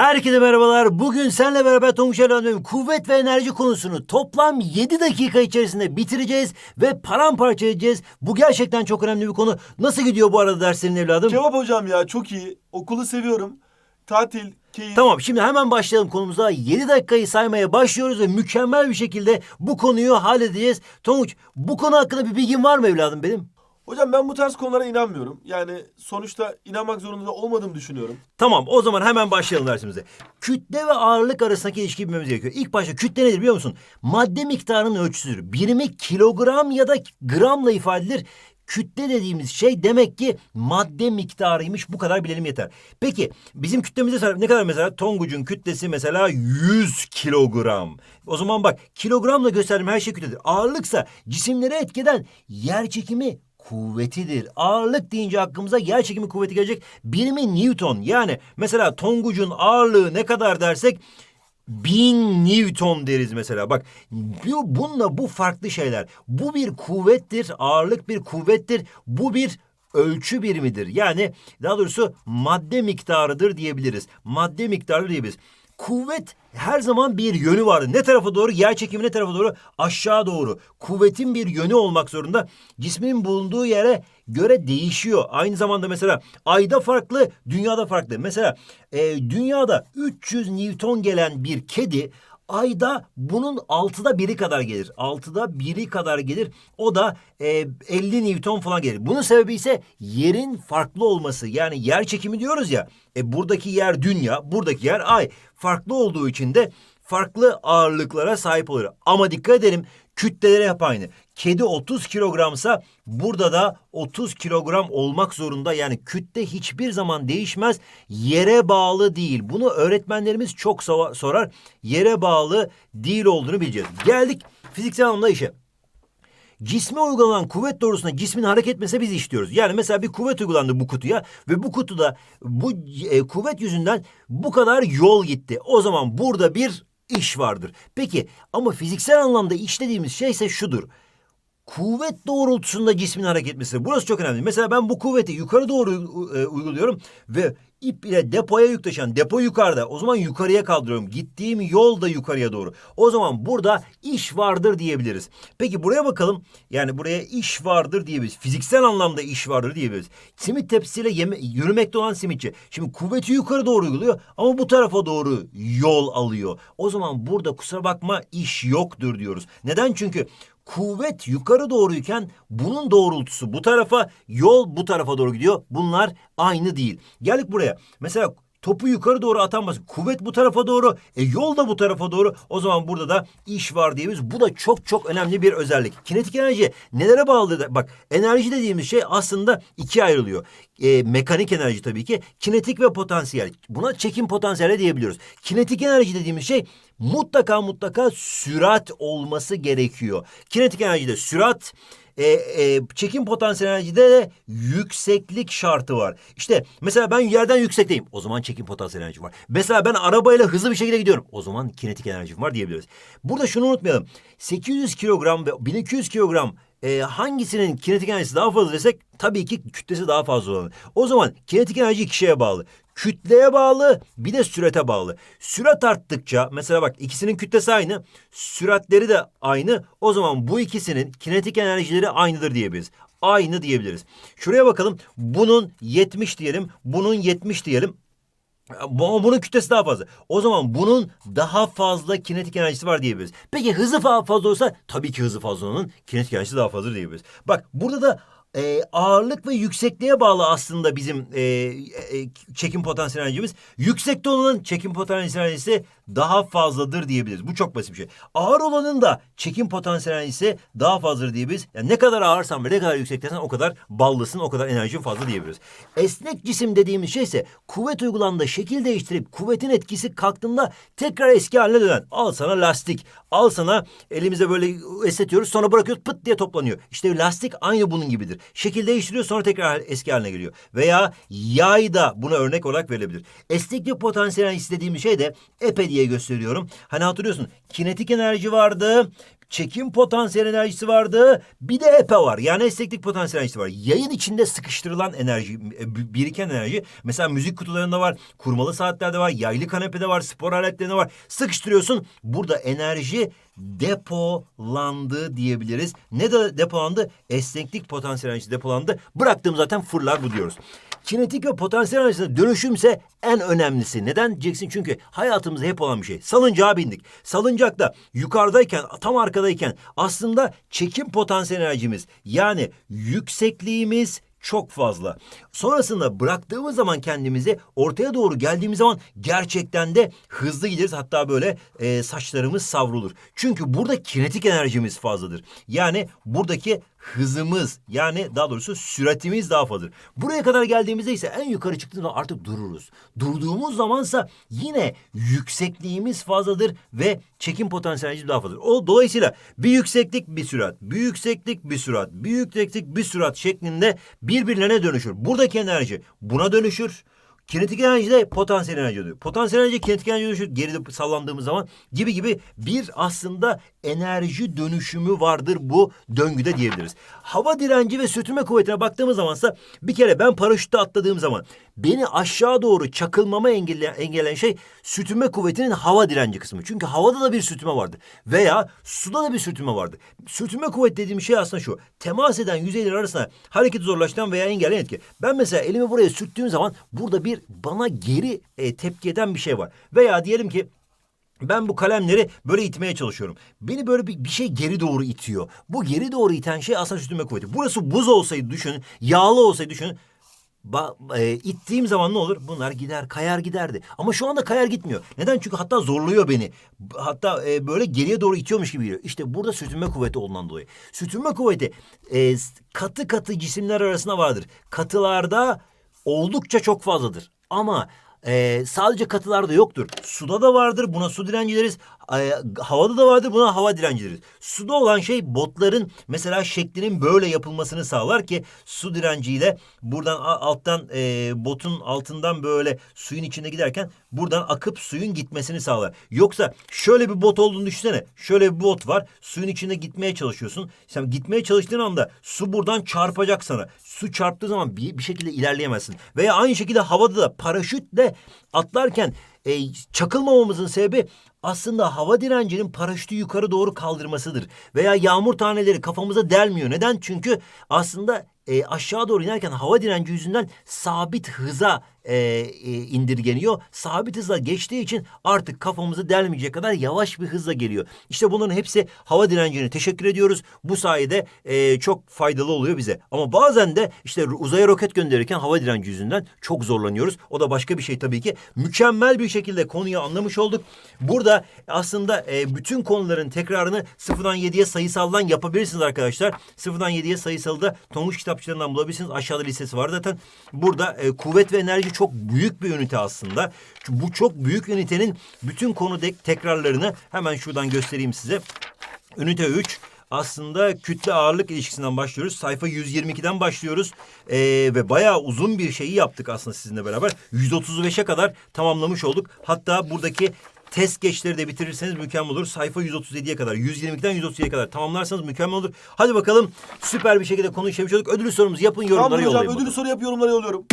Herkese merhabalar. Bugün senle beraber Tonguç Erdoğan'ın kuvvet ve enerji konusunu toplam 7 dakika içerisinde bitireceğiz ve paramparça edeceğiz. Bu gerçekten çok önemli bir konu. Nasıl gidiyor bu arada derslerin evladım? Cevap hocam ya çok iyi. Okulu seviyorum. Tatil, keyif. Tamam şimdi hemen başlayalım konumuza. 7 dakikayı saymaya başlıyoruz ve mükemmel bir şekilde bu konuyu halledeceğiz. Tonguç bu konu hakkında bir bilgin var mı evladım benim? Hocam ben bu tarz konulara inanmıyorum. Yani sonuçta inanmak zorunda olmadığımı düşünüyorum. Tamam o zaman hemen başlayalım dersimize. Kütle ve ağırlık arasındaki ilişkiyi bilmemiz gerekiyor. İlk başta kütle nedir biliyor musun? Madde miktarının ölçüsüdür. Birimi kilogram ya da gramla ifade edilir. Kütle dediğimiz şey demek ki madde miktarıymış. Bu kadar bilelim yeter. Peki bizim kütlemizde ne kadar mesela? Tongucun kütlesi mesela 100 kilogram. O zaman bak kilogramla gösterdiğim her şey kütledir. Ağırlıksa cisimlere etkeden yer çekimi kuvvetidir. Ağırlık deyince aklımıza yer çekimi kuvveti gelecek. Birimi Newton. Yani mesela Tonguc'un ağırlığı ne kadar dersek bin Newton deriz mesela. Bak bu, bununla bu farklı şeyler. Bu bir kuvvettir. Ağırlık bir kuvvettir. Bu bir ölçü birimidir. Yani daha doğrusu madde miktarıdır diyebiliriz. Madde miktarı diyebiliriz. Kuvvet her zaman bir yönü vardır. Ne tarafa doğru? Yer çekimi ne tarafa doğru? Aşağı doğru. Kuvvetin bir yönü olmak zorunda. Cismin bulunduğu yere göre değişiyor. Aynı zamanda mesela ayda farklı, dünyada farklı. Mesela e, dünyada 300 Newton gelen bir kedi ayda bunun altıda biri kadar gelir. Altıda biri kadar gelir. O da e, 50 Newton falan gelir. Bunun sebebi ise yerin farklı olması. Yani yer çekimi diyoruz ya. E, buradaki yer dünya, buradaki yer ay. Farklı olduğu için de farklı ağırlıklara sahip oluyor. Ama dikkat edelim kütleleri hep aynı. Kedi 30 kilogramsa burada da 30 kilogram olmak zorunda. Yani kütle hiçbir zaman değişmez. Yere bağlı değil. Bunu öğretmenlerimiz çok sor- sorar. Yere bağlı değil olduğunu bileceğiz. Geldik fiziksel anlamda işe. Cisme uygulanan kuvvet doğrusunda cismin hareket etmesine biz işliyoruz. Yani mesela bir kuvvet uygulandı bu kutuya ve bu kutuda bu e, kuvvet yüzünden bu kadar yol gitti. O zaman burada bir iş vardır. Peki ama fiziksel anlamda iş dediğimiz şey ise şudur. Kuvvet doğrultusunda cismin hareket etmesi. Burası çok önemli. Mesela ben bu kuvveti yukarı doğru e, uyguluyorum ve ip ile depoya yük taşıyan depo yukarıda. O zaman yukarıya kaldırıyorum. Gittiğim yol da yukarıya doğru. O zaman burada iş vardır diyebiliriz. Peki buraya bakalım. Yani buraya iş vardır diyebiliriz. Fiziksel anlamda iş vardır diyebiliriz. Simit tepsisiyle yeme, yürümekte olan simitçi. Şimdi kuvveti yukarı doğru uyguluyor ama bu tarafa doğru yol alıyor. O zaman burada kusura bakma iş yoktur diyoruz. Neden? Çünkü kuvvet yukarı doğruyken bunun doğrultusu bu tarafa, yol bu tarafa doğru gidiyor. Bunlar aynı değil. Geldik buraya. Mesela topu yukarı doğru atamaz. Kuvvet bu tarafa doğru, e yol da bu tarafa doğru. O zaman burada da iş var diyebiliriz. Bu da çok çok önemli bir özellik. Kinetik enerji nelere bağlı? Bak enerji dediğimiz şey aslında ikiye ayrılıyor. E, mekanik enerji tabii ki. Kinetik ve potansiyel. Buna çekim potansiyeli diyebiliyoruz. Kinetik enerji dediğimiz şey mutlaka mutlaka sürat olması gerekiyor. Kinetik enerjide sürat, e, e, çekim potansiyel enerjide de yükseklik şartı var. İşte mesela ben yerden yüksekteyim. O zaman çekim potansiyel enerji var. Mesela ben arabayla hızlı bir şekilde gidiyorum. O zaman kinetik enerjim var diyebiliriz. Burada şunu unutmayalım. 800 kilogram ve 1200 kilogram e, hangisinin kinetik enerjisi daha fazla desek tabii ki kütlesi daha fazla olan. O zaman kinetik enerji iki şeye bağlı. Kütleye bağlı bir de sürete bağlı. Sürat arttıkça mesela bak ikisinin kütlesi aynı, süratleri de aynı. O zaman bu ikisinin kinetik enerjileri aynıdır diyebiliriz. Aynı diyebiliriz. Şuraya bakalım. Bunun 70 diyelim, bunun 70 diyelim. Ama bunun kütlesi daha fazla. O zaman bunun daha fazla kinetik enerjisi var diyebiliriz. Peki hızı fa- fazla olsa tabii ki hızı fazla olanın kinetik enerjisi daha fazla diyebiliriz. Bak burada da e, ağırlık ve yüksekliğe bağlı aslında bizim e, e, çekim potansiyel enerjimiz. Yüksekte olanın çekim potansiyel enerjisi daha fazladır diyebiliriz. Bu çok basit bir şey. Ağır olanın da çekim potansiyel enerjisi daha fazladır diyebiliriz. Yani ne kadar ağırsan ve ne kadar yüksekteysen o kadar ballısın, o kadar enerjin fazla diyebiliriz. Esnek cisim dediğimiz şey ise kuvvet uygulandığında şekil değiştirip kuvvetin etkisi kalktığında tekrar eski haline dönen. Al sana lastik, al sana elimize böyle esnetiyoruz sonra bırakıyoruz pıt diye toplanıyor. İşte lastik aynı bunun gibidir. Şekil değiştiriyor sonra tekrar eski haline geliyor. Veya yay da buna örnek olarak verilebilir. Esneklik potansiyel enerjisi dediğimiz şey de epe diye gösteriyorum. Hani hatırlıyorsun kinetik enerji vardı, çekim potansiyel enerjisi vardı. Bir de EPE var. Yani esneklik potansiyel enerjisi var. Yayın içinde sıkıştırılan enerji, e, biriken enerji. Mesela müzik kutularında var, kurmalı saatlerde var, yaylı kanepede var, spor aletlerinde var. Sıkıştırıyorsun. Burada enerji depolandı diyebiliriz. Ne de depolandı? Esneklik potansiyel enerjisi depolandı. Bıraktığım zaten fırlar bu diyoruz. Kinetik ve potansiyel enerjisine dönüşümse en önemlisi. Neden diyeceksin? Çünkü hayatımızda hep olan bir şey. Salıncağa bindik. Salıncakta yukarıdayken, tam arkadayken aslında çekim potansiyel enerjimiz yani yüksekliğimiz çok fazla. Sonrasında bıraktığımız zaman kendimizi ortaya doğru geldiğimiz zaman gerçekten de hızlı gideriz. Hatta böyle e, saçlarımız savrulur. Çünkü burada kinetik enerjimiz fazladır. Yani buradaki hızımız yani daha doğrusu süratimiz daha fazladır. Buraya kadar geldiğimizde ise en yukarı çıktığımızda artık dururuz. Durduğumuz zamansa yine yüksekliğimiz fazladır ve çekim potansiyelimiz daha fazladır. O dolayısıyla bir yükseklik bir sürat, bir yükseklik bir sürat, bir yükseklik bir sürat şeklinde birbirlerine dönüşür. Buradaki enerji buna dönüşür. Kinetik enerji de potansiyel enerji oluyor. Potansiyel enerji kinetik enerji dönüşür geride sallandığımız zaman gibi gibi bir aslında enerji dönüşümü vardır bu döngüde diyebiliriz. Hava direnci ve sürtünme kuvvetine baktığımız zamansa bir kere ben paraşütte atladığım zaman beni aşağı doğru çakılmama engelleyen, engelleyen şey sürtünme kuvvetinin hava direnci kısmı. Çünkü havada da bir sürtünme vardı veya suda da bir sürtünme vardı. Sürtünme kuvvet dediğim şey aslında şu. Temas eden yüzeyler arasında hareketi zorlaştıran veya engelleyen etki. Ben mesela elimi buraya sürttüğüm zaman burada bir bana geri e, tepki bir şey var. Veya diyelim ki ben bu kalemleri böyle itmeye çalışıyorum. Beni böyle bir, bir şey geri doğru itiyor. Bu geri doğru iten şey aslında sürtünme kuvveti. Burası buz olsaydı düşünün, yağlı olsaydı düşünün. Ba, e, ittiğim zaman ne olur? Bunlar gider, kayar giderdi. Ama şu anda kayar gitmiyor. Neden? Çünkü hatta zorluyor beni. Hatta e, böyle geriye doğru itiyormuş gibi geliyor. İşte burada sürtünme kuvveti olduğundan dolayı. Sürtünme kuvveti e, katı katı cisimler arasında vardır. Katılarda oldukça çok fazladır. Ama ee, sadece katılarda yoktur. Suda da vardır. Buna su direnci deriz. Ee, havada da vardır. Buna hava direnci deriz. Suda olan şey botların mesela şeklinin böyle yapılmasını sağlar ki su direnciyle buradan alttan e, botun altından böyle suyun içinde giderken buradan akıp suyun gitmesini sağlar. Yoksa şöyle bir bot olduğunu düşünsene. Şöyle bir bot var. Suyun içinde gitmeye çalışıyorsun. Sen gitmeye çalıştığın anda su buradan çarpacak sana. Su çarptığı zaman bir, bir şekilde ilerleyemezsin. Veya aynı şekilde havada da paraşütle atlarken e, çakılmamamızın sebebi aslında hava direncinin paraşütü yukarı doğru kaldırmasıdır. Veya yağmur taneleri kafamıza delmiyor. Neden? Çünkü aslında e, aşağı doğru inerken hava direnci yüzünden sabit hıza e, e, indirgeniyor. Sabit hızla geçtiği için artık kafamızı delmeyecek kadar yavaş bir hızla geliyor. İşte bunların hepsi hava direncine teşekkür ediyoruz. Bu sayede e, çok faydalı oluyor bize. Ama bazen de işte uzaya roket gönderirken hava direnci yüzünden çok zorlanıyoruz. O da başka bir şey tabii ki. Mükemmel bir şekilde konuyu anlamış olduk. Burada aslında e, bütün konuların tekrarını sıfırdan 7'ye sayısaldan yapabilirsiniz arkadaşlar. Sıfırdan 7'ye sayısalı da Tonguç kitapçılarından bulabilirsiniz. Aşağıda listesi var zaten. Burada e, kuvvet ve enerji çok büyük bir ünite aslında. Bu çok büyük ünitenin bütün konu tekrarlarını hemen şuradan göstereyim size. Ünite 3 aslında kütle ağırlık ilişkisinden başlıyoruz. Sayfa 122'den başlıyoruz. Ee, ve bayağı uzun bir şeyi yaptık aslında sizinle beraber. 135'e kadar tamamlamış olduk. Hatta buradaki test geçleri de bitirirseniz mükemmel olur. Sayfa 137'ye kadar, 122'den 137'ye kadar tamamlarsanız mükemmel olur. Hadi bakalım süper bir şekilde konuyu işlemiş olduk. Ödül sorumuzu yapın yorumlara Tamam hocam yollayın. ödülü bakalım. soru yap yorumlara yolluyorum.